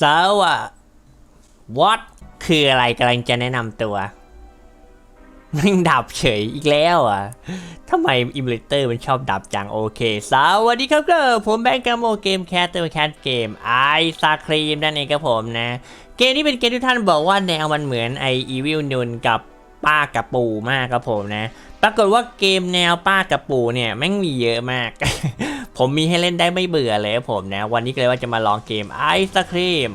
สวัส what คืออะไรกำลังจะแนะนำตัวมันดับเฉยอีกแล้วอะทำไมอิมเลเตอร์มันชอบดับจังโอเค สวัสดีครับก็ผมแบงค์กาโมเกมแคสเตอร์แคสเกมไอซาครีมนั่นเองครับผมนะ เกมนี้เป็นเกมที่ท่านบอกว่าแนวมันเหมือนไออีวิลนุนกับ ป้ากับปู่มากครับผมนะ ปรากฏว่าเกมแนวป้ากับปู่เนี่ยแม่งมีเยอะมาก ผมมีให้เล่นได้ไม่เบื่อเลยครับผมนะ วันนี้ก็เลยว่าจะมาลองเกมไอศครีม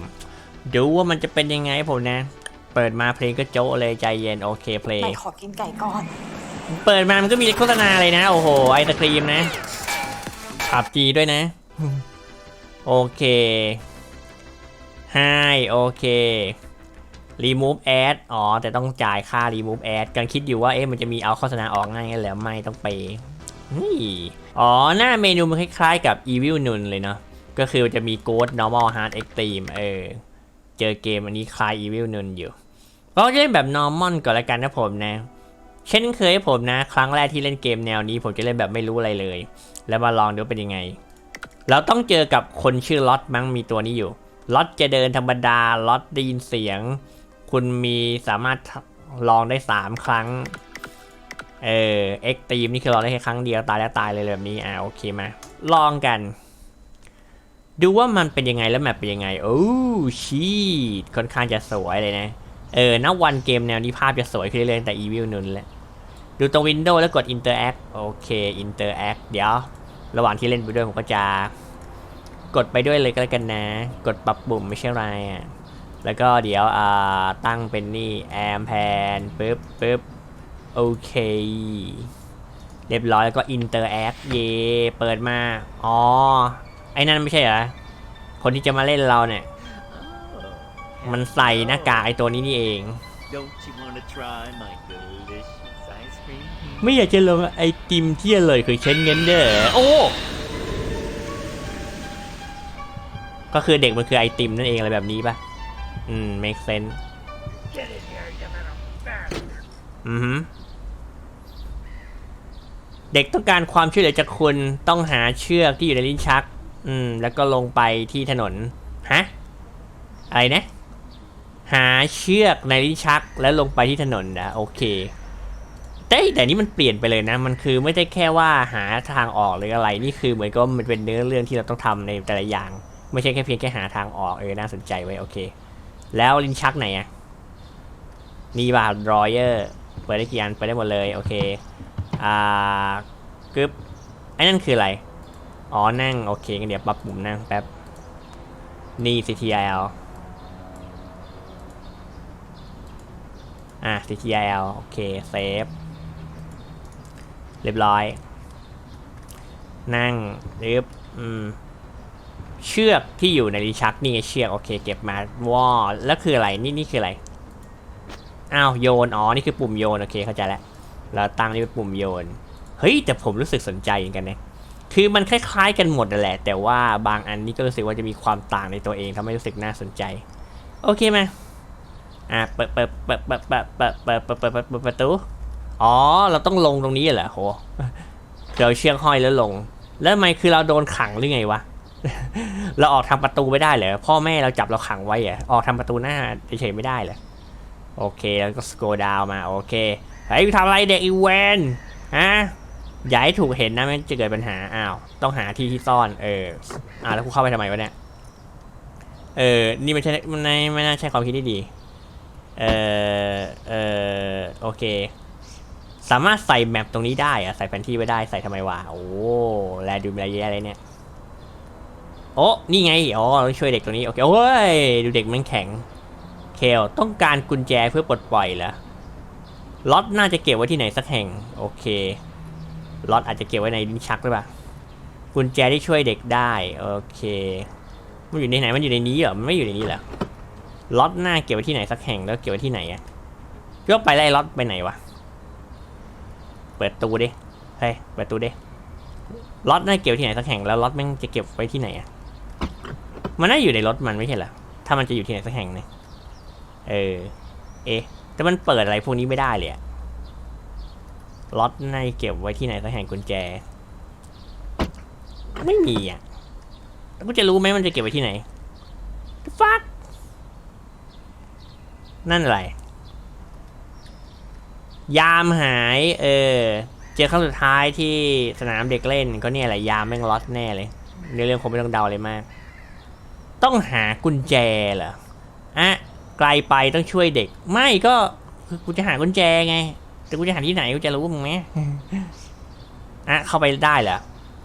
ดูว่ามันจะเป็นยังไงผมนะ เปิดมาเพลงก็โจ๊ะเลยใจเย็นโอเคเพลงไม่ขอกินไก่ก่อน เปิดมามันก็มีโฆษณาเลยนะ โอ้โหไอศครีมนะขับจีด้วยนะ โอเคไฮโอเค remove ad อ๋อ แต่ต้องจ่ายค่า remove ad กำลังคิดอยู่ว่าเอ๊ะมันจะมีเอาโฆษณาออกง่ายงั้นเหรอไม่ต้องไปนี่อ๋อ หน้าเมนูมันคล้ายๆกับ evil nun เลยเนาะก็คือจะมี ghost normal hard extreme เออ เจอเกมอันนี้คล้าย evil nun อยู่ก็จะเล่นแบบ normal ก่อนละกันนะผมนะ เช่นเคยผมนะ ครั้งแรกที่เล่นเกมแนวนี้ ผมจะเล่นแบบไม่รู้อะไรเลย แล้วมาลองดูเป็นยังไง เราต้องเจอกับคนชื่อล็อตมั้งมีตัวนี้อยู่ล็อตจะเดินธรรมดาล็อตได้ยินเสียง คุณมีสามารถลองได้สามครั้ง เออเอ็กตีมนี่คือลองได้แค่ครั้งเดียวตายแล้วตายเลยแบบนี้อ่าโอเคมา ลองกัน ดูว่ามันเป็นยังไงแล้วแมปเป็นยังไง โอ้ชีตค่อนข้างจะสวยเลยนะ เออณวันเกมแนวนี้ภาพจะสวยขึ้นเรื่อยๆแต่ Evil นุนแหละดูตรงวินโดว์แล้วกด Interact โอเค Interact เดี๋ยว ระหว่างที่เล่นไปด้วยผมก็จะ กดไปด้วยเลยก็แล้วกันนะ กดปรับปุ่มไม่ใช่ไรอะ แล้วก็เดี๋ยวอ่าตั้งเป็นนี่แอมแพนปึ๊บปึ๊บโอเค เรียบร้อยแล้วก็ Interact เยเปิดมา อ๋อ ไอ้นั่นไม่ใช่เหรอ คนที่จะมาเล่นเราเนี่ย มันใส่หน้ากากไอ้ตัวนี้นี่เอง ไม่อยากจะลงไอติมที่อร่อยคือเช่นเงินเด้อโอ้ก็คือเด็กมันคือไอติมนั่นเองอะไรแบบนี้ปะ อืม make sense Get in here, you little bastard! อือหือเด็กต้องการความช่วยเหลือจากคุณต้องหาเชือกที่อยู่ในลิ้นชัก อืม แล้วก็ลงไปที่ถนน ฮะ อะไรนะ หาเชือกในลิ้นชัก แล้วลงไปที่ถนนนะโอเคแต่แต่นี่มันเปลี่ยนไปเลยนะ มันคือไม่ได้แค่ว่าหาทางออกหรืออะไร นี่คือเหมือนก็มันเป็นเนื้อเรื่องที่เราต้องทำในแต่ละอย่าง ไม่ใช่แค่เพียงแค่หาทางออกเออน่าสนใจไว้ยโอเค แล้วลิ้นชักไหนอะนี่ป่ะรอยเออร์เปิดได้กี่อันเปิดได้หมดเลย โอเค อ่ากึบไอ้นั่นคืออะไร อ๋อ นั่ง โอเคงั้นเดี๋ยวปรับปุ่มนั่งแป๊บ นี่ C T L อะ C T L โอเค เซฟ เรียบร้อย นั่งรึบอืม เชือกที่อยู่ในลิ้นชักนี่ไงเชือกโอเคเก็บมาว้าแล้วคืออะไรนี่นี่คืออะไรอ้าวโยนอ๋อนี่คือปุ่มโยนโอเคเข้าใจแล้วเราตั้งนี่เป็นปุ่มโยนเฮ้ยแต่ผมรู้สึกสนใจเหมือนกันนะคือมันคล้ายๆกันหมดแหละ แต่ว่าบางอันนี่ก็รู้สึกว่าจะมีความต่างในตัวเองทำให้รู้สึกน่าสนใจ โอเคไหมอะเปิดเปิดเปิดเปิดเปิดเปิดเปิดเปิดเปิดเปิดเปิดประตูอ๋อ เราต้องลงตรงนี้เหรอโหเราเชือกห้อยแล้วลง แล้วทำไมคือเราโดนขังหรือไงวะ เราออกทางประตูไม่ได้เหรอพ่อแม่เราจับเราขังไว้เหรอออกทางประตูหน้าเฉยๆไม่ได้เหรอโอเคแล้วก็สโกดาวมาโอเคเฮ้ยทำอะไรเด็กอีเวนฮะอย่าให้ถูกเห็นนะมันจะเกิดปัญหาอ้าวต้องหาที่ที่ซ่อนเอออ่าวแล้วกูเข้าไปทำไมวะเนี่ยเออนี่ไม่ใช่มันไม่ไม่น่าใช่ความคิดที่ดีเออเออโอเค สามารถใส่แมปตรงนี้ได้อะใส่แผนที่ไว้ได้ใส่ทำไมวะโอ้แลดูมีอะไรเยอะอะไรเนี่ย โอ้นี่ไง อ๋อต้องช่วยเด็กตรงนี้ โอเค โอ้ย ดูเด็กมันแข็ง เคลต้องการกุญแจเพื่อปลดปล่อยเหรอล็อตน่าจะเก็บไว้ที่ไหนสักแห่ง โอเค ล็อตอาจจะเก็บไว้ในลิ้นชักหรือเปล่า กุญแจที่ช่วยเด็กได้ โอเค มันอยู่ในไหน มันอยู่ในนี้เหรอ มันไม่อยู่ในนี้เหรอ ล็อตหน้าเก็บไว้ที่ไหนสักแห่งแล้วเก็บไว้ที่ไหนอะก็ไปไล่ล็อตไปไหนวะ เปิดตูดิ เฮ้ย เปิดตูดิ ล็อตน่าเก็บที่ไหนสักแห่งแล้วล็อตแม่งจะเก็บไว้ที่ไหนอะ มันน่าอยู่ในรถมันไม่ใช่เหรอ ถ้ามันจะอยู่ที่ไหนสักแห่งเนี่ยเออ เอ๊ะ แต่มันเปิดอะไรพวกนี้ไม่ได้เลยอะล็อตนาจะเก็บไว้ที่ไหนสักแห่งกุญแจ ไม่มีอะแล้วกูจะรู้ไหมมันจะเก็บไว้ที่ไหน The fuck นั่นอะไร ยามหาย เออ เจอครั้งสุดท้ายที่สนามเด็กเล่น ก็เนี่ยแหละยามแม่งล็อตแน่เลย ในเรื่องคงไม่ต้องเดาเลยมาก ต้องหากุญแจเหรออะไกลไปต้องช่วยเด็ก ไม่ก็คือกูจะหากุญแจไง แต่กูจะหาที่ไหนกูจะรู้มึงไหมอะเข้าไปได้เหรอ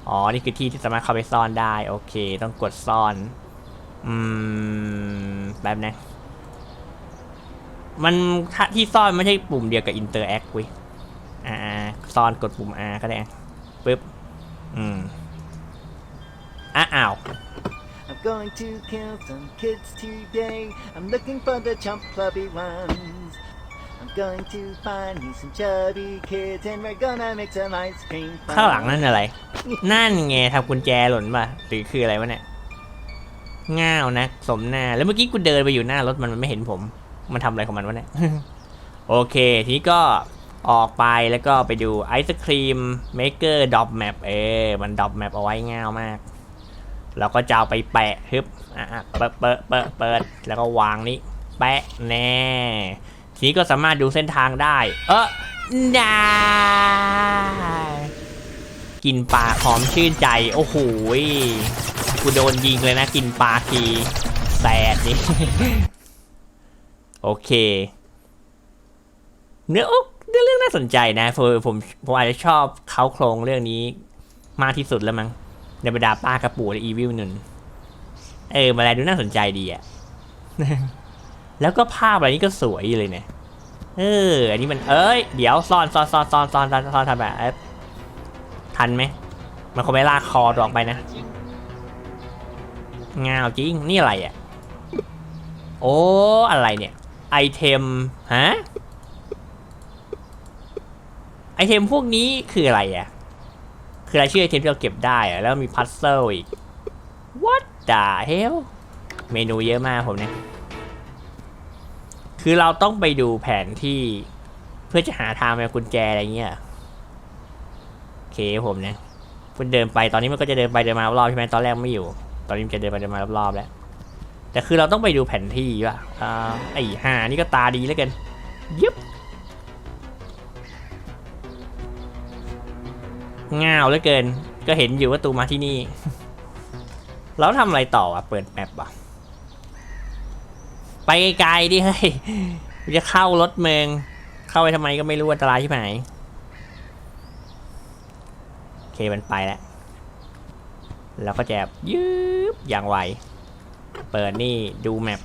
อ๋อ นี่คือที่ที่สามารถเข้าไปซ่อนได้ โอเค ต้องกดซ่อน อืมแบบนะมันที่ซ่อนไม่ใช่ปุ่มเดียวกับ interact เว้ยอ่าซ่อนกดปุ่ม R ก็ได้ปึ๊บ อืมอ้าว going to kill some kids today. I'm looking for the chump clubby ones. I'm going to find me some chubby kids and we're gonna make some ice cream. ข้างหลัง fun. นั่นอะไร นั่นไงทำกุญแจหล่นป่ะ หรือคืออะไรวะเนี่ย ง่าวนะ สมหน้า แล้วเมื่อกี้กูเดินไปอยู่หน้ารถมันมันไม่เห็นผม มันทำอะไรของมันวะเนี่ย โอเค ทีนี้ก็ออกไปแล้วก็ไปดูไอศครีมเมเกอร์ดอปแมปเออมันดอปแมปเอาไว้ง่าวมาก เราก็จะเอาไปแปะฮึบอะเปิดเปิดเปิดเปิดแล้วก็วางนี้ แปะแน่ทีนี้ก็สามารถดูเส้นทางได้ เออได้กินปลาหอมชื่นใจ โอ้โหกูโดนยิงเลยนะ กินปลาทีแสดนี่โอเค เนื้อโอ๊ะเรื่องน่าสนใจนะผมผมอาจจะชอบเขาโครงเรื่องนี้มากที่สุดแล้วมั้ง ในบรรดาป้ากระปูและอีวิลนึ่งเออมาแล้วดูน่าสนใจดีอะแล้วก็ภาพอะไรนี้ก็สวยเลยเนี่ย เออ อันนี้มันเอ้ย เดี๋ยวซ่อนซ่อนซ่อนซ่อนซ่อนซ่อนซ่อนทำแบบทันไหม มันคงไม่ลากคอตัวออกไปนะงาวจริง นี่อะไรอะ โอ้ อะไรเนี่ย ไอเทม ฮะ ไอเทมพวกนี้คืออะไรอะ คือรายชื่อไอเทมที่เราเก็บได้อะแล้วมีพัซเซิลอีก what the hell เมนูเยอะมากผมเนี่ย คือเราต้องไปดูแผนที่เพื่อจะหาทางไปกุญแจอะไรเงี้ยโอเคผมเนี่ยคุณเดินไปตอนนี้มันก็จะเดินไปเดินมารอบๆใช่ไหมตอนแรกไม่อยู่ ตอนนี้มันจะเดินไปเดินมารอบๆแล้ว แต่คือเราต้องไปดูแผนที่ว่ะอ่าไอ้ห่านี่ก็ตาดีแล้วกันยึบ ง่าวเหลือเกิน ก็เห็นอยู่ว่าตูมาที่นี่ แล้วทำอะไรต่ออะ เปิดแมปอะ ไปไกลๆดิเฮ้ยจะเข้ารถเมือง เข้าไปทำไมก็ไม่รู้อันตรายใช่ไหมโอเคมันไปแล้วแล้วก็จะยืบอย่างไว เปิดนี่ดูแมป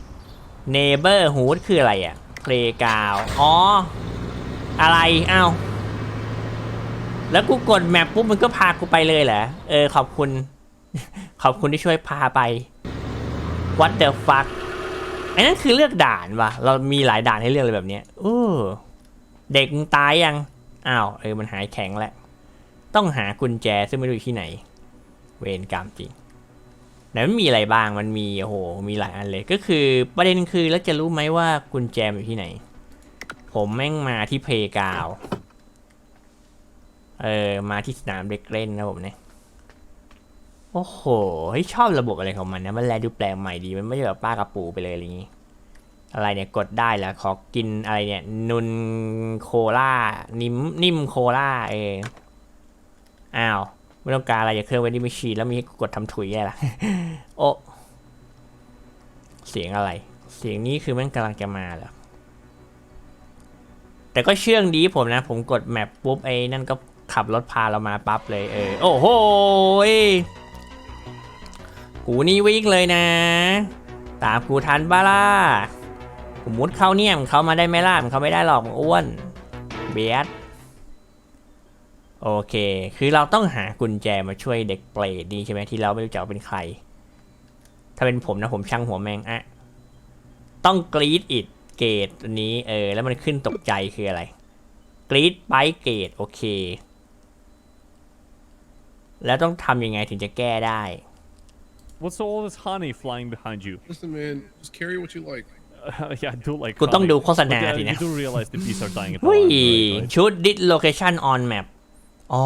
Neighborhood คืออะไรอะ Playground อ๋อ อะไร อ้าว แล้วกูกดแมปปุ๊บมันก็พากูไปเลยเหรอ เออขอบคุณ ขอบคุณที่ช่วยพาไป What the fuck ไอ้นั่นคือเลือกด่านวะเรามีหลายด่านให้เลือกเลยแบบเนี้ยโอ้เด็กตายยัง อ้าวเออมันหายแข็งแล้ว ต้องหากุญแจซึ่งไม่รู้อยู่ที่ไหน เวรกรรมจริงไหนมันมีอะไรบ้างมันมีโอ้โหมีหลายอันเลยก็คือประเด็นคือแล้วจะรู้ไหมว่ากุญแจอยู่ที่ไหน ผมแม่งมาที่เพกาว เออมาที่สนามเด็กเล่นนะผมเนี่ยโอ้โหชอบระบบอะไรของมันนะมันแลดูแปลกใหม่ดีมันไม่ใช่แบบป้ากระปูไปเลยอะไรอย่างงี้ อะไรเนี่ยกดได้แล้วขอกินอะไรเนี่ยนุนโคล่านิ่มนิ่มโคล่าเอออ้าวไม่ต้องการอะไรจากเครื่องเวนดิ้งมชีแล้วมีกดทำถุยอะไรล่ะโอ้เสียงอะไร เสียงนี้คือมันกำลังจะมาเหรอแต่ก็เชื่องดีผมนะ ผมกดแมปปุ๊บไอ้นั่นก็ ขับรถพาเรามาปั๊บเลยเออโอ้โหกูนี่วิ่งเลยนะ ตามกูทันบ้าล่ะกูมุดเข้าเนี่ยมนเข้ามาได้ไหมล่ะมันเข้าไม่ได้หรอกมันอ้วนเบียดโอเค คือเราต้องหากุญแจมาช่วยเด็กเปรตนี่ใช่ไหมที่เราไม่รู้จักเป็นใคร ถ้าเป็นผมนะผมช่างหัวแมงอะต้องกรีดอิดเกตอันนี้เออแล้วมันขึ้นตกใจคืออะไรกรีดไปเกตโอเค แล้วต้องทำยังไงถึงจะแก้ได้ What's all this honey flying behind you? Listen, man, just carry what you like. Uh, yeah, I do like กูต้อง honey. ดูโฆษณา But, uh, สินะ you do realize the bees are dying at the เฮ้ย last rate, right? ชุด this location on map อ๋อ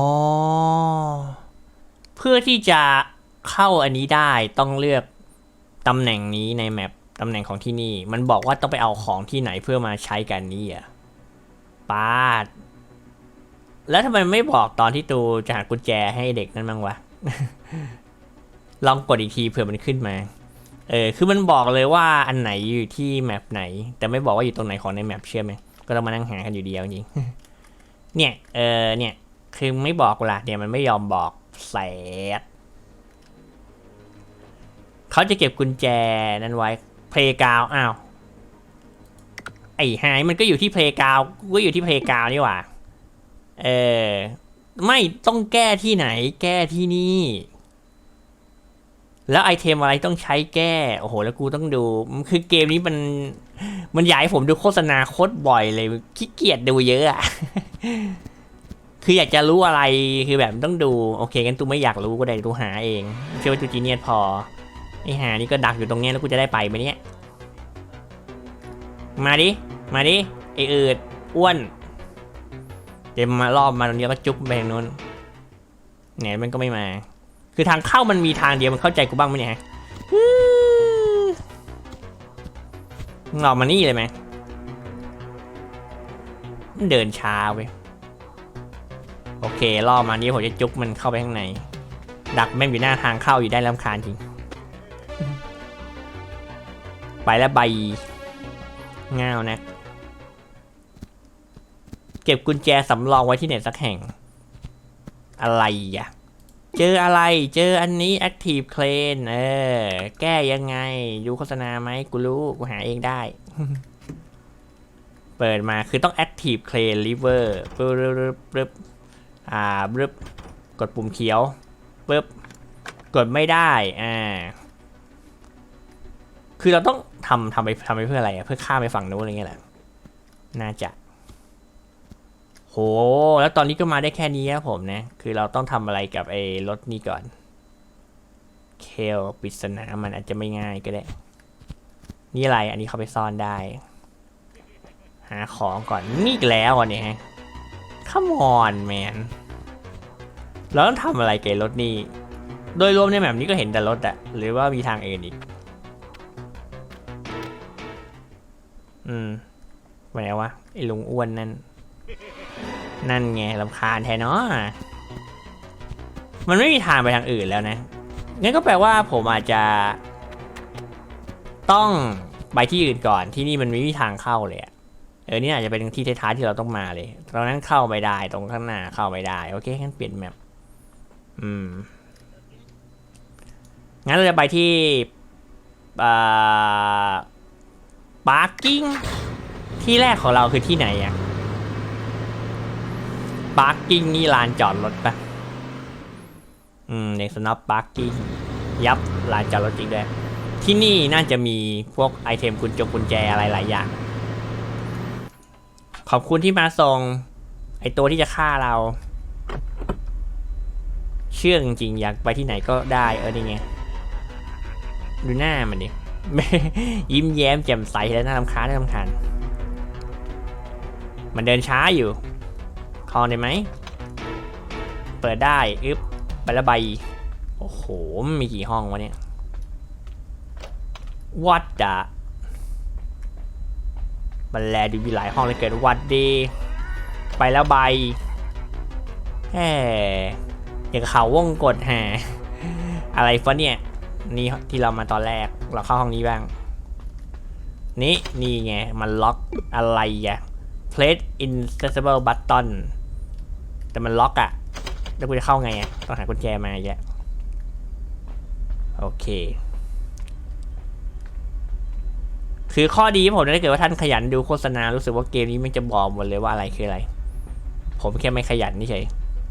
เพื่อที่จะเข้าอันนี้ได้ต้องเลือกตำแหน่งนี้ในแมปตำแหน่งของที่นี่ มันบอกว่าต้องไปเอาของที่ไหนเพื่อมาใช้กันนี่อะปาด แล้วทำไมไม่บอกตอนที่ตูจะหากุญแจให้เด็กนั่นบ้างวะ ลองกดอีกทีเผื่อมันขึ้นมา เออ คือมันบอกเลยว่าอันไหนอยู่ที่แมปไหน แต่ไม่บอกว่าอยู่ตรงไหนของในแมปเชื่อไหม ก็ต้องมานั่งหากันอยู่เดียวจริง เนี่ย เออ เนี่ย คือไม่บอกละเนี่ยมันไม่ยอมบอกแสดเขาจะเก็บกุญแจนั้นไว้ เพลกาว อ้าว ไอ้หายมันก็อยู่ที่เพลกาวกูก็อยู่ที่เพลกาวนี่หว่า เออไม่ต้องแก้ที่ไหน แก้ที่นี่ แล้วไอเทมอะไรต้องใช้แก้ โอ้โห แล้วกูต้องดู คือเกมนี้มัน มันอยากให้ผมดูโฆษณาโคตรบ่อยเลยขี้เกียจดูเยอะอะคืออยากจะรู้อะไรคือแบบต้องดู โอเคงั้นตูไม่อยากรู้ก็ได้ตูหาเองเชื่อว่าตูจีเนียสพอไอหานี่ก็ดักอยู่ตรงนี้แล้วกูจะได้ไปไหมเนี่ย มาดิ มาดิไออิดอ้วน เดี๋ยวมารอบมาตรงนี้ก็จุ๊บไปทางนู้นเนี่ยมันก็ไม่มา คือทางเข้ามันมีทางเดียวมันเข้าใจกูบ้างไหมเนี่ยฮะฮึ่มมึงอกมานี่เลยไหมเดินช้าเว้ยโอเคล่อมานี้ผมจะจุกมันเข้าไปข้างใน ดักแม่งอยู่หน้าทางเข้าอยู่ได้ลำคาญจริง ไปแล้วใบง่าวนะ เก็บกุญแจสำรองไว้ที่ไหนสักแห่ง อะไรอะ เจออะไร เจออันนี้ Active Crane เออ แก้ยังไง ดูโฆษณาไหมกูรู้ กูหาเองได้ เปิดมาคือต้อง Active Crane Lever ปึ๊บปึ๊บปึ๊บอ่าปึ๊บกดปุ่มเขียวปึ๊บกดไม่ได้ อ่า คือเราต้องทำทำไปทำไปเพื่ออะไรอะเพื่อข้ามไปฝั่งนู้นอะไรเงี้ยแหละ น่าจะ โห แล้วตอนนี้ก็มาได้แค่นี้ครับผมนะ คือเราต้องทำอะไรกับไอ้รถนี้ก่อน เคลปริศนามันอาจจะไม่ง่ายก็ได้ นี่อะไร อันนี้เขาไปซ่อนได้ หาของก่อน นี่อีกแล้วอะเนี่ย Come on man เราต้องทำอะไรกับรถนี่ โดยรวมในแบบนี้ก็เห็นแต่รถอะ หรือว่ามีทางอื่นอีก อืมไปไหนวะ ไอ้ลุงอ้วนนั่น นั่นไงลำคาญแทนเนาะมันไม่มีทางไปทางอื่นแล้วนะงั้นก็แปลว่าผมอาจจะ ต้องไปที่อื่นก่อนที่นี่มันไม่มีทางเข้าเลยอะเออนี่อาจจะเป็นที่ท้ายๆที่เราต้องมาเลยตอนนั้นเข้าไม่ได้ตรงข้างหน้าเข้าไม่ได้โอเคงั้นเปลี่ยนแมปอืมงั้นเราจะไปที่อ่าปาร์กิ้งที่แรกของเราคือที่ไหนอะ ปาร์กิ้งนี่ลานจอดรถปะอืมในสน็อปปาร์กิ้งยับลานจอดรถจริงด้วยที่นี่น่าจะมีพวกไอเทมกุญจงกุญแจอะไรหลายอย่าง ขอบคุณที่มาส่งไอตัวที่จะฆ่าเรา เชื่องจริงๆอยากไปที่ไหนก็ได้เออนี่ไงดูหน้ามันดิยิ้มแย้มแจ่มใสแล้วน่ารำคาญน่ารำคาญมันเดินช้าอยู่ คอได้ไหม เปิดได้ อึ๊บไปละใบ โอ้โห มีกี่ห้องวะเนี่ย วัดดะมันแลดูมีหลายห้องเลยเกิดวัดดีไปแล้วใบแหมอย่างเขาวงกดแฮอะไรฟะเนี่ย นี่ที่เรามาตอนแรก เราเข้าห้องนี้บ้าง นี่ นี่ไง มันล็อกอะไรอะ place inaccessible button แต่มันล็อกอะแล้วกูจะเข้าไงอะต้องหากุญแจมาแล้วโอเค คือข้อดีผมถ้าเกิดว่าท่านขยันดูโฆษณา รู้สึกว่าเกมนี้มันจะบอกหมดเลยว่าอะไรคืออะไร ผมแค่ไม่ขยันนี่เฉย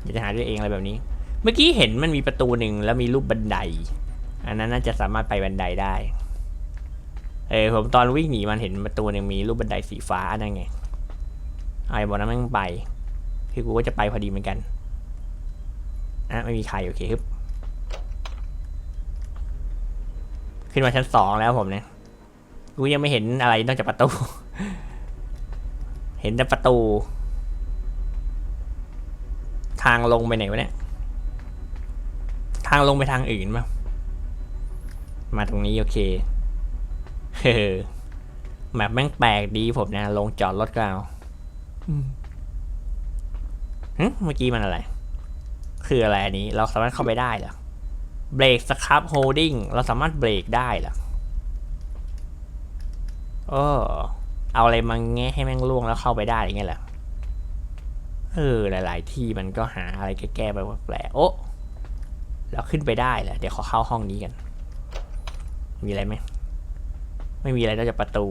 อยากจะหาด้วยเองอะไรแบบนี้ เมื่อกี้เห็นมันมีประตูหนึ่งแล้วมีรูปบันได อันนั้นน่าจะสามารถไปบันไดได้ เออผมตอนวิ่งหนีมันเห็นประตูหนึ่งมีรูปบันไดสีฟ้านั่นไงไอ้บอลนั้นแม่งไป คือกูก็จะไปพอดีเหมือนกัน อะไม่มีใครโอเคครับ ขึ้นมาชั้นสองแล้วผมเนี่ย กูยังไม่เห็นอะไรนอกจากประตู เห็นแต่ประตู ทางลงไปไหนวะเนี่ย ทางลงไปทางอื่นมามาตรงนี้โอเคเออแบบแม่งแปลกดีผมนะ ลงจอดรถก็เอา เมื่อกี้มันอะไร คืออะไรอันนี้ เราสามารถเข้าไปได้เหรอเบรกสครับโฮลดิ้งเราสามารถเบรกได้เหรอโอ้เอาอะไรมาแงะให้แม่งล่วงแล้วเข้าไปได้อย่างเงี้ยเหรอเออหลาย ๆ ที่มันก็หาอะไรแก้ๆไปแปลกโอ้เราขึ้นไปได้เหรอเดี๋ยวขอเข้าห้องนี้กัน มีอะไรไหมไม่มีอะไรนอกจากประตู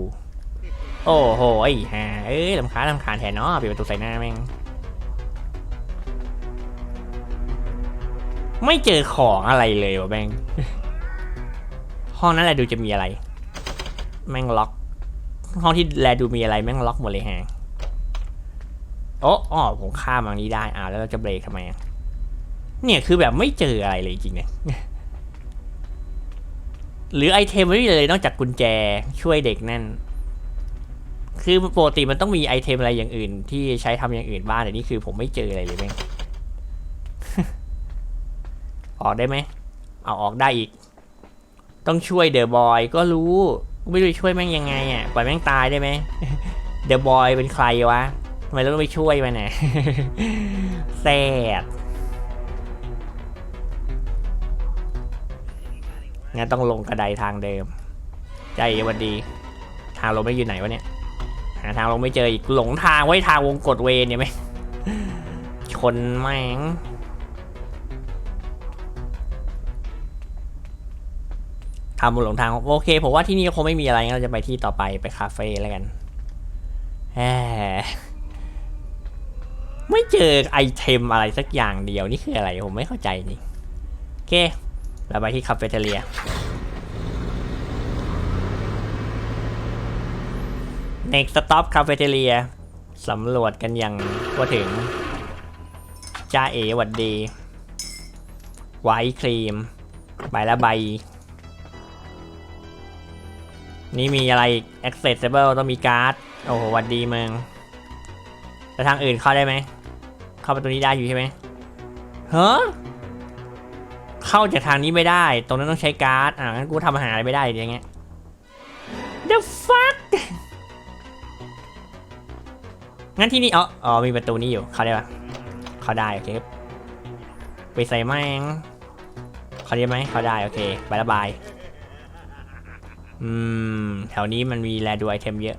โอ้โหไอ้ห่าเอ้ยลำคาลำคาญแทนเนาะปิดประตูใส่หน้าแม่ง ไม่เจอของอะไรเลยวะแม่งห้องนั้นแหละดูจะมีอะไร แม่งล็อก ห้องที่แลดูมีอะไรแม่งล็อกหมดเลยแฮงโอ้อ๋อผมข้ามทางนี้ได้อ่าแล้วเราจะเบรกทำไมเนี่ยคือแบบไม่เจออะไรเลยจริงเนี่ยหรือไอเทมไม่มีเลยนอกจากกุญแจช่วยเด็กนั่น คือปกติมันต้องมีไอเทมอะไรอย่างอื่น ที่ใช้ทำอย่างอื่นบ้างแต่นี่คือผมไม่เจออะไรเลยแม่ง ออกได้ไหม เอาออกได้อีก ต้องช่วยเดอะบอยก็รู้ ไม่รู้ช่วยแม่งยังไงอะ ปล่อยแม่งตายได้ไหม เดอะบอยเป็นใครวะทำไมเราต้องไปช่วยมันน่ะแซดงั้นต้องลงกระไดทางเดิม ใจเย็นวันดี ทางลงไม่อยู่ไหนวะเนี่ย หาทางลงไม่เจออีกหลงทางไว้ทางวงกดเวนเนี่ยไหมชนแม่ง ทำบนหลงทางโอเคผมว่าที่นี่ก็คงไม่มีอะไรงั้นเราจะไปที่ต่อไปไปคาเฟ่แล้วกันแหมไม่เจอไอเทมอะไรสักอย่างเดียวนี่คืออะไรผมไม่เข้าใจนี่โอเคเราไปที่คาเฟ่เทเลีย next stop คาเฟ่เทเลียสำรวจกันอย่างก็ถึงจ้าเอหวัดดี ไวท์ครีม ใบละใบ นี่มีอะไรอีก accessible ต้องมีการ์ด โอ้โหวัดดีมึงแต่ทางอื่นเข้าได้ไหม เข้าประตูนี้ได้อยู่ใช่ไหมเฮ้อเข้าจากทางนี้ไม่ได้ ตรงนั้นต้องใช้การ์ด อะงั้นกูทำอาหารอะไรไม่ได้อย่างเงี้ย the fuck งั้นที่นี่อ๋ออ๋อมีประตูนี้อยู่ เข้าได้ปะเข้าได้ โอเคไปใส่แม่งเข้าได้ไหมเข้าได้ โอเคไปละบาย อืม แถวนี้มันมีแลดูไอเทมเยอะ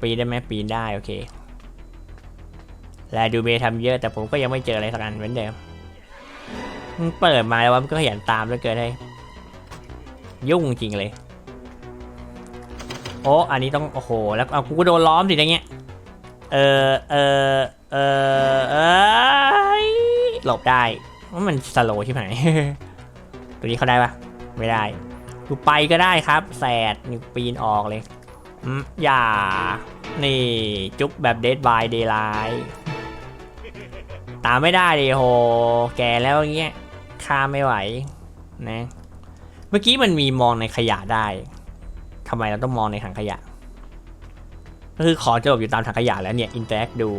ปีนได้ไหมปีนได้โอเคแลดูเบทำเยอะแต่ผมก็ยังไม่เจออะไรสักอันเหมือนเดิมเปิดมาแล้วมันก็ขยันตามแล้วเกินให้ยุ่งจริงเลย โอ้อันนี้ต้องโอ้โหแล้วเอากูโดนล้อมสิอย่างเงี้ย เออเออเออเอยหลบได้ว่ามันสโลว์ใช่ไหมตัวนี้เขาได้ปะไม่ได้ กูไปก็ได้ครับ แสดนี่ปีนออกเลยอย่า นี่จุ๊บแบบเดดบายเดย์ไลท์ตามไม่ได้ดิโห แก่แล้วอย่างเงี้ยข้าไม่ไหวนะ เมื่อกี้มันมีมองในขยะได้ทำไมเราต้องมองในถังขยะ ก็คือขอจะหลบอยู่ตามถังขยะแล้วเนี่ยอินเตอร์แอคดู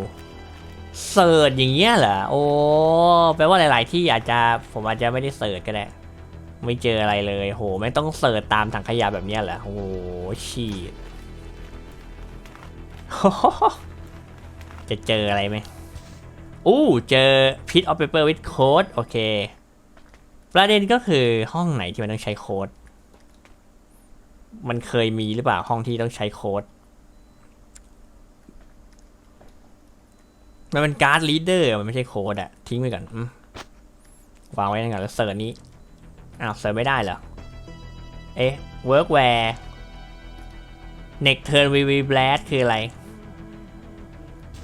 เสิร์ชอย่างเงี้ยเหรอ โอ้แปลว่าหลาย ๆ ที่อาจจะผมอาจจะไม่ได้เสิร์ชก็ได้ ไม่เจออะไรเลยโหไม่ต้องเสิร์ชตามถังขยะแบบนี้ยเหรอโอ้โหชีดจะเจออะไรไหมอู้เจอ piece of paper with code โอเค ประเด็นก็คือห้องไหนที่มันต้องใช้โค้ด มันเคยมีหรือเปล่าห้องที่ต้องใช้โค้ด มันเป็นการ์ดลีดเดอร์มันไม่ใช่โค้ดอะทิ้งไปก่อนอวางไว้ก่อนแล้วเสิร์ชนี้ อ้าวเสิร์ชไม่ได้เหรอ เอ๊ะ workware next turn we will blast คืออะไร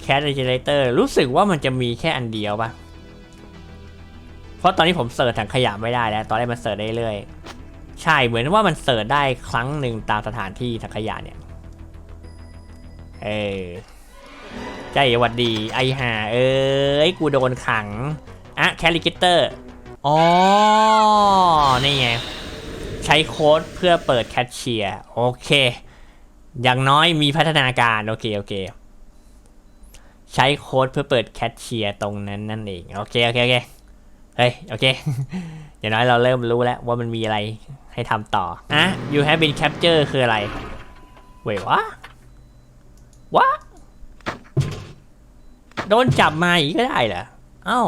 cat generator รู้สึกว่ามันจะมีแค่อันเดียวปะเพราะตอนนี้ผมเสิร์ชถังขยะไม่ได้แล้ว ตอนแรกมันเสิร์ชได้เรื่อยใช่เหมือนว่ามันเสิร์ชได้ครั้งหนึ่งตามสถานที่ถังขยะเนี่ย เออใจหวัดดีไอหาเอ้ยกูโดนขังอะแคลิเกเตอร์ อ๋อ นี่ไง ใช้โค้ดเพื่อเปิดแคชเชียร์โอเค อย่างน้อยมีพัฒนาการ โอเค โอเค ใช้โค้ดเพื่อเปิดแคชเชียร์ตรงนั้นนั่นเอง โอเค โอเค โอเค เฮ้ย โอเค อย่างน้อยเราเริ่มรู้แล้วว่ามันมีอะไรให้ทำต่อ อะ you have been captured คืออะไร เว้ยวะวะโดนจับมาอีกก็ได้เหรอ เอ้า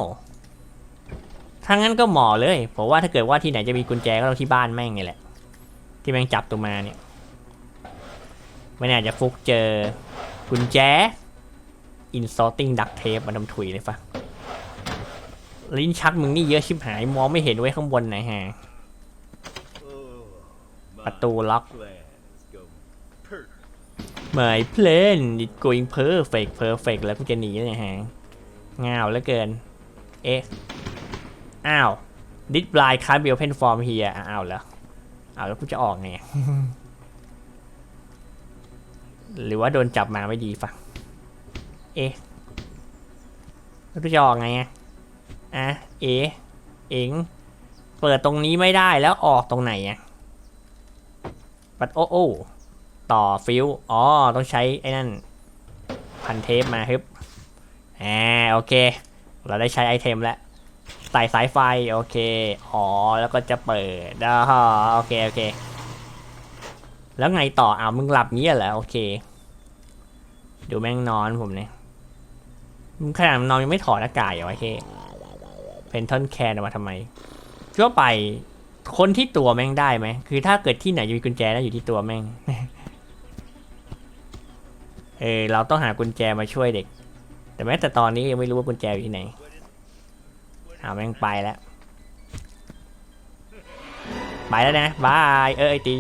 ถ้างั้นก็หมอเลยผมว่าถ้าเกิดว่าที่ไหนจะมีกุญแจก็ต้องที่บ้านแม่งนี่แหละ ที่แม่งจับตัวมาเนี่ยไม่น่าจะฟุกเจอกุญแจ insulting duct tape มันทำถุยเลยฟะลิ้นชักมึงนี่เยอะชิบหายมองไม่เห็นไว้ข้างบนไหนฮะประตูล็อก My plan is going perfect perfect แล้วกูจะหนีเลยฮะ ง่าวเหลือเกิน เอ๊ะ อ้าว This blind can't be open from here อ้าวเหรออ้าวแล้วกูจะออกไงหรือว่าโดนจับมาไม่ดีฟะเอ๊ะแล้วกูจะออกไงอะอะเอ๊ะเอ็งเปิดตรงนี้ไม่ได้แล้วออกตรงไหนอะปัดโอ้โอ้ต่อฟิวอ๋อต้องใช้ไอ้นั่น พันเทปมาฮึบอ่าโอเค เราได้ใช้ไอเทมแล้ว ใส่สายไฟโอเค อ๋อ แล้วก็จะเปิดอ๋อโอเค โอเค แล้วไงต่ออ้าวมึงหลับงี้เหรอ โอเค ดูแม่งนอนผมเนี่ยมึงขนาดมันนอนยังไม่ถอดอากาศเหรอวะเคเพนทอนแคนออกมาทำไมทั่วไปคนที่ตัวแม่งได้ไหม คือถ้าเกิดที่ไหนจะมีกุญแจแล้วอยู่ที่ตัวแม่ง เออเราต้องหากุญแจมาช่วยเด็ก แต่แม้แต่ตอนนี้ยังไม่รู้ว่ากุญแจอยู่ที่ไหน เอาแม่งไปแล้ว ไปแล้วนะบายเออไอตี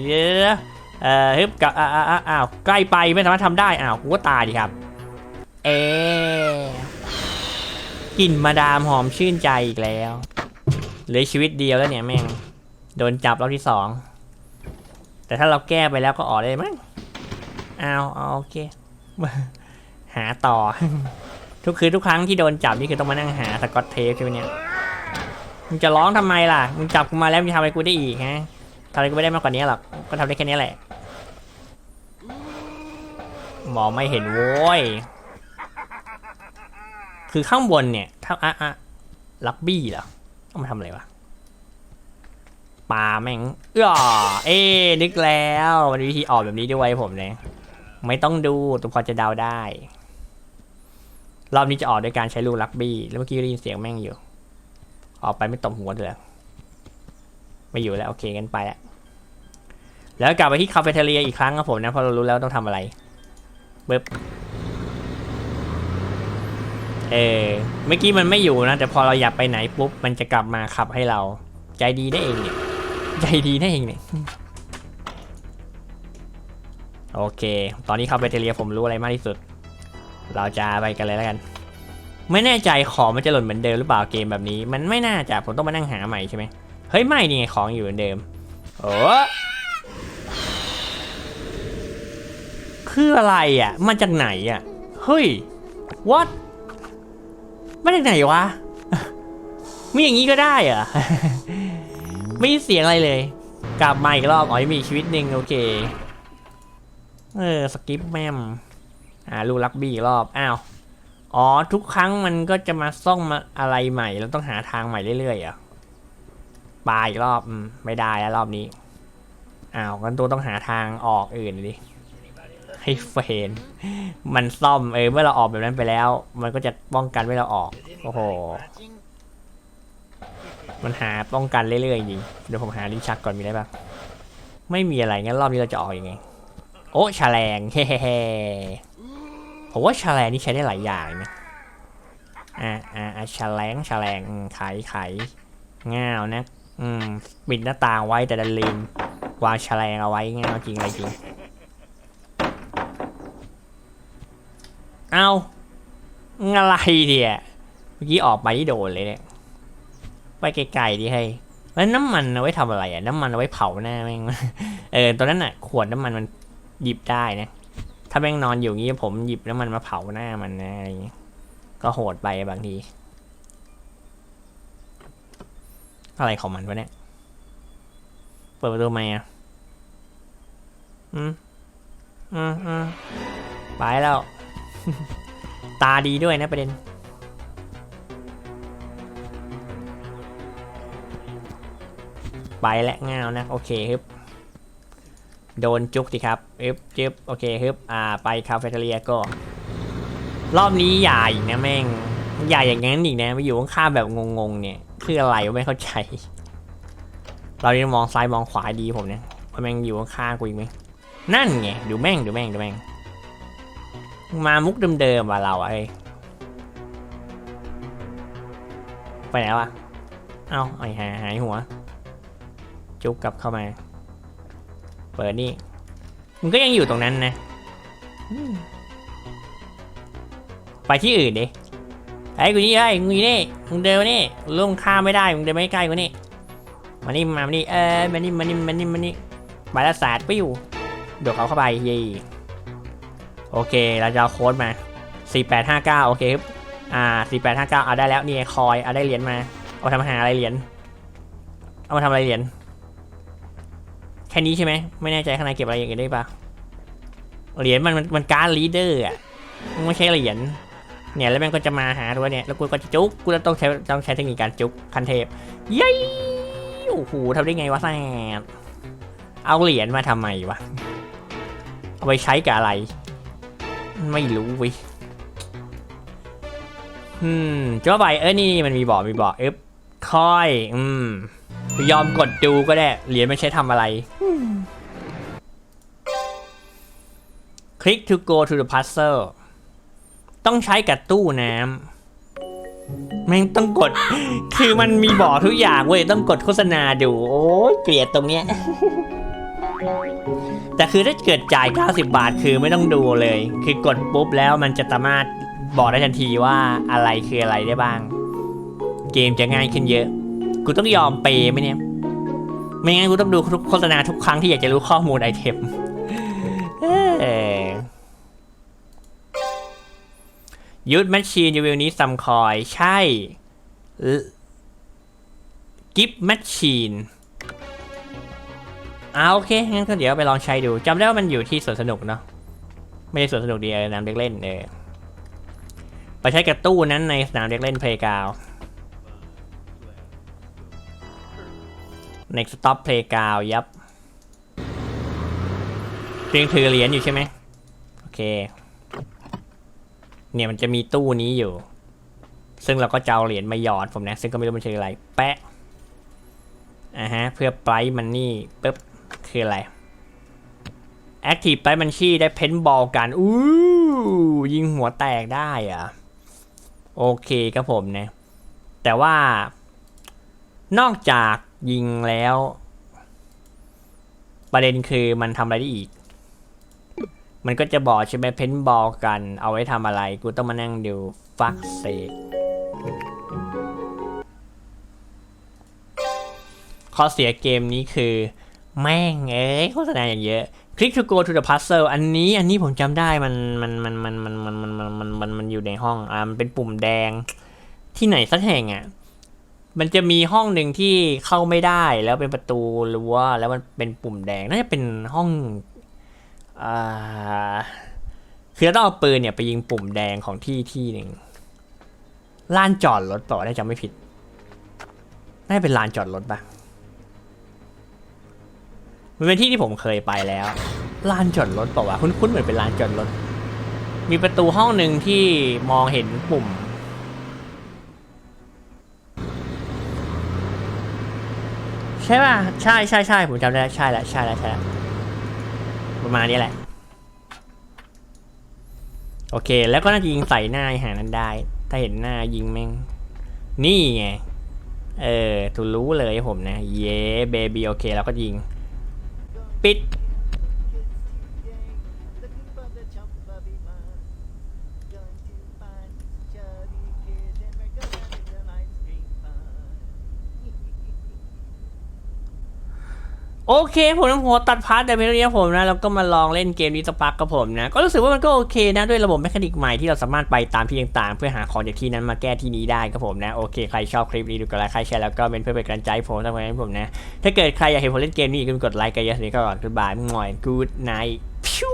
เออฮึบกับอ้าวอ้าวใกล้ไปไม่สามารถทำได้อ้าวกูก็ตายดิครับ เอะกลิ่นมาดามหอมชื่นใจอีกแล้วเหลือชีวิตเดียวแล้วเนี่ยแม่งโดนจับรอบที่สองแต่ถ้าเราแก้ไปแล้วก็ออกได้มั้งเอาเอาโอเค หาต่อ ทุกคือทุกครั้งที่โดนจับนี่คือต้องมานั่งหาสกอตเทปใช่ไหมเนี่ย มึงจะร้องทำไมล่ะ มึงจับกูมาแล้วมึงทำอะไรกูได้อีกฮะทำอะไรกูไม่ได้มากกว่านี้หรอก ก็ทำได้แค่นี้แหละ มองไม่เห็นโว้ย คือข้างบนเนี่ย ถ้าอะอะลักบี้เหรอต้องมาทำอะไรวะปลาแม่งเออเอ้นึกแล้ว มันวิธีออกแบบนี้ด้วยผมเนี่ยไม่ต้องดูตุกพอจะเดาได้ รอบนี้จะออกโดยการใช้ลูกลักบี้ แล้วเมื่อกี้ได้ยินเสียงแม่งอยู่ ออกไปไม่ตบหัวเลยเหรอไม่อยู่แล้วโอเคกันไปแล้วแล้วกลับไปที่คาเฟ่เทเรียอีกครั้งครับผมนะเพราะเรารู้แล้วต้องทำอะไรปึ๊บเออเมื่อกี้มันไม่อยู่นะ แต่พอเราอยากไปไหนปุ๊บ มันจะกลับมาขับให้เรา ใจดีได้เองเนี่ยใจดีได้เองเนี่ยโอเค ตอนนี้คาเฟ่เทเรียผมรู้อะไรมากที่สุด เราจะไปกันเลยแล้วกัน ไม่แน่ใจของมันจะหล่นเหมือนเดิมหรือเปล่าเกมแบบนี้ มันไม่น่าจะผมต้องมานั่งหาใหม่ใช่ไหมเฮ้ยไม่นี่ไงของอยู่เหมือนเดิมโอ้คืออะไรอะมาจากไหนอะเฮ้ย what มาจากไหนวะมีอย่างนี้ก็ได้เหรอะไม่เสียงอะไรเลย กลับมาอีกรอบอ๋อยังมีชีวิตหนึ่งโอเคเออสกิปแมมอ่าลูกลักบี้อีกรอบอ้าว อ๋อ ทุกครั้งมันก็จะมาซ่องมาอะไรใหม่ เราต้องหาทางใหม่เรื่อยๆอะปลาอีกรอบไม่ได้แล้วรอบนี้ อ้าวกันตัวต้องหาทางออกอื่นดิให้เฟน มันซ่อมเออเมื่อเราออกแบบนั้นไปแล้ว มันก็จะป้องกันไม่ให้เราออก โอ้โห มันหาป้องกันเรื่อยๆจริงเดี๋ยวผมหาลิ้นชักก่อนมีได้ปะไม่มีอะไรงั้นรอบนี้เราจะออกอยังไง โอ้แฉลงเฮ้เฮ้ ผมว่าแฉลงนี่ใช้ได้หลายอย่างนะอ่าอ่าอ่าแฉลงแฉลงไขไขง่าวนะ อืมปิดหน้าต่างไว้แต่ดันลืมวางแฉลงเอาไว้ง่าวจริงอะไรจริงเอาอะไรเนี่ยเมื่อกี้ออกไปที่โดนเลยเนี่ยไปไกลๆดิให้แล้วน้ำมันเอาไว้ทำอะไรอะ น้ำมันเอาไว้เผาหน้าแม่ง เออตอนนั้นอะ ขวดน้ำมันมันหยิบได้นะ ถ้าแม่งนอนอยู่งี้ผมหยิบน้ำมันมาเผาหน้ามันนะอะไรอย่างงี้ก็โหดไปบางที อะไรของมันวะเนี่ย เปิดประตูไหมอะอืมอืมอืมไปแล้ว ตาดีด้วยนะประเด็นไปและเงาวนะ โอเคฮึบ โดนจุกสิครับอึบจึบโอเคฮึบอ่าไปคาเฟ่เทเรียก็รอบนี้อย่าอีกนะแม่งอย่อย่างงั้นอีกนะมาอยู่ข้างๆแบบงงๆเนี่ย คืออะไรไม่เข้าใจ เราเนี่ยมองซ้ายมองขวาดีผมเนี่ยว่าแม่งอยู่ข้างๆกูอีกไหมนั่นไงดูแม่งดูแม่งดูแม่ง มามุกเดิมๆว่ะเราอะเฮ้ยไปไหนวะ เอาไอ้หายหายหัว จุกกลับเข้ามา เปิดนี่มันก็ยังอยู่ตรงนั้นนะอืมไปที่อื่นดิไอ้กูนี่ไอ้กูนี่มึงเดินมานี่ลุงข้ามไม่ได้มึงเดินไม่ใกล้กูนี่มานี่มานี่เออมานี่มานี่มานี่มานี่ไปละศาสตร์ปิ้วเดี๋ยวเขาเข้าไปเย่โอเคเราจะเอาโค้ดมา 4859 โอเคครับ อ่า 4859 เอาได้แล้วนี่ไงคอย เอาได้เหรียญมา เอามาทำอาหารอะไรเหรียญ เอามาทำอะไรเหรียญ แค่นี้ใช่ไหมไม่แน่ใจข้างในเก็บอะไรอย่างอื่นได้ปะเหรียญมันมันการ์ดลีดเดอร์อะมันไม่ใช่เหรียญเนี่ยแล้วม่งก็จะมาหาตัวเนี่ยแล้วกูก็จะจุกกูจะต้องใช้ต้องใช้เทคนิคการจุกคันเทพเย้โอ้โหทำได้ไงวะแซ่บเอาเหรียญมาทำไมวะเอาไปใช้กับอะไร ไม่รู้วิอืมจ้าใบเออนี่นี่มันมีบอกมีบอกเอฟคอย อืม ยอมกดดูก็ได้ เหรียญไม่ใช้ทำอะไร คลิก to go to the puzzle ต้องใช้กับตู้น้ำแม่งต้องกด คือมันมีบอกทุกอย่างเว้ย ต้องกดโฆษณาดู โอ้ยเกลียดตรงเนี้ย แต่คือถ้าเกิดจ่าย 90 บาทคือไม่ต้องดูเลย คือกดปุ๊บแล้วมันจะสามารถบอกได้ทันทีว่าอะไรคืออะไรได้บ้าง เกมจะง่ายขึ้นเยอะ กูต้องยอมเปย์ไหมเนี่ย ไม่งั้นกูต้องดูทุกโฆษณาทุกครั้งที่อยากจะรู้ข้อมูลไอเทมยุดแมชชีนยูวิลนี้ซัมคอย ใช่กิฟแมชชีนอ่าโอเค งั้นก็เดี๋ยวไปลองใช้ดูจำได้ว่ามันอยู่ที่สวนสนุกเนาะไม่ใช่สวนสนุกดีเออสนามเด็กเล่นเออไปใช้กับตู้นั้นในสนามเด็กเล่นเพลย์กาว next stop playground ยับเพียงถือเหรียญอยู่ใช่ไหมโอเค เนี่ยมันจะมีตู้นี้อยู่ ซึ่งเราก็จะเอาเหรียญมาหยอดผมนะ ซึ่งก็ไม่รู้มันคืออะไร แปะอ่าฮะ เพื่อไ r รมันนี่ปึ๊บ คืออะไร Active ไปมันชี่ได้เพนบอลกัน อู้ยิงหัวแตกได้อะโอเคครับผมนะ แต่ว่านอกจาก ยิงแล้ว ประเด็นคือมันทำอะไรได้อีก มันก็จะบอกใช่ไหมเพนบอลกัน เอาไว้ทำอะไร กูต้องมานั่งดูฟักเซข้อเสียเกมนี้คือ แม่งเอ้ยโฆษณาอย่างเยอะ Click to go to the puzzle อันนี้อันนี้ผมจำได้มันมันมันมันมันมันมันมันมันมันมันอยู่ในห้องอ่ามันเป็นปุ่มแดงที่ไหนสักแห่งอะ มันจะมีห้องหนึ่งที่เข้าไม่ได้แล้วเป็นประตูรั้วแล้วมันเป็นปุ่มแดงน่าจะเป็นห้องอ่าคือเราต้องเอาปืนเนี่ยไปยิงปุ่มแดงของที่ที่หนึ่งลานจอดรถต่อได้าจำไม่ผิดน่าจะเป็นลานจอดรถปะมันเป็นที่ที่ผมเคยไปแล้วลานจอดรถเปล่าวะคุ้นๆเหมือนเป็นลานจอดรถ มีประตูห้องหนึ่งที่มองเห็นปุ่ม ใช่ป่ะ ใช่ใช่ใช่ผมจำได้แล้วใช่แล้วใช่แล้วใช่แล้วประมาณนี้แหละ โอเค แล้วก็น่าจะยิงใส่หน้าไอหานั้นได้ ถ้าเห็นหน้ายิงแม่ง นี่ไง เออถูรู้เลยผมนะ เย้เบบีโอเคเราก็ยิง ปิด โอเคผมต้องหัวตัดพาร์ทแต่เพียงเท่านี้ครับผมนะแล้วก็มาลองเล่นเกมนี้สักพักกับผมนะ ก็รู้สึกว่ามันก็โอเคนะด้วยระบบแมคานิกใหม่ที่เราสามารถไปตามที่ต่างๆ เพื่อหาของจากที่นั้นมาแก้ที่นี้ได้ครับผมนะโอเคใครชอบคลิปนี้ดูกดไลค์ใครแชร์แล้วก็เป็นเพื่อเป็นกำลังใจให้ผมทำงานให้ผมนะ ถ้าเกิดใครอยากเห็นผมเล่นเกมนี้อีกก็กดไลค์กันเยอะๆก็ก่อน goodbye หน่อยกูดไนท์พิว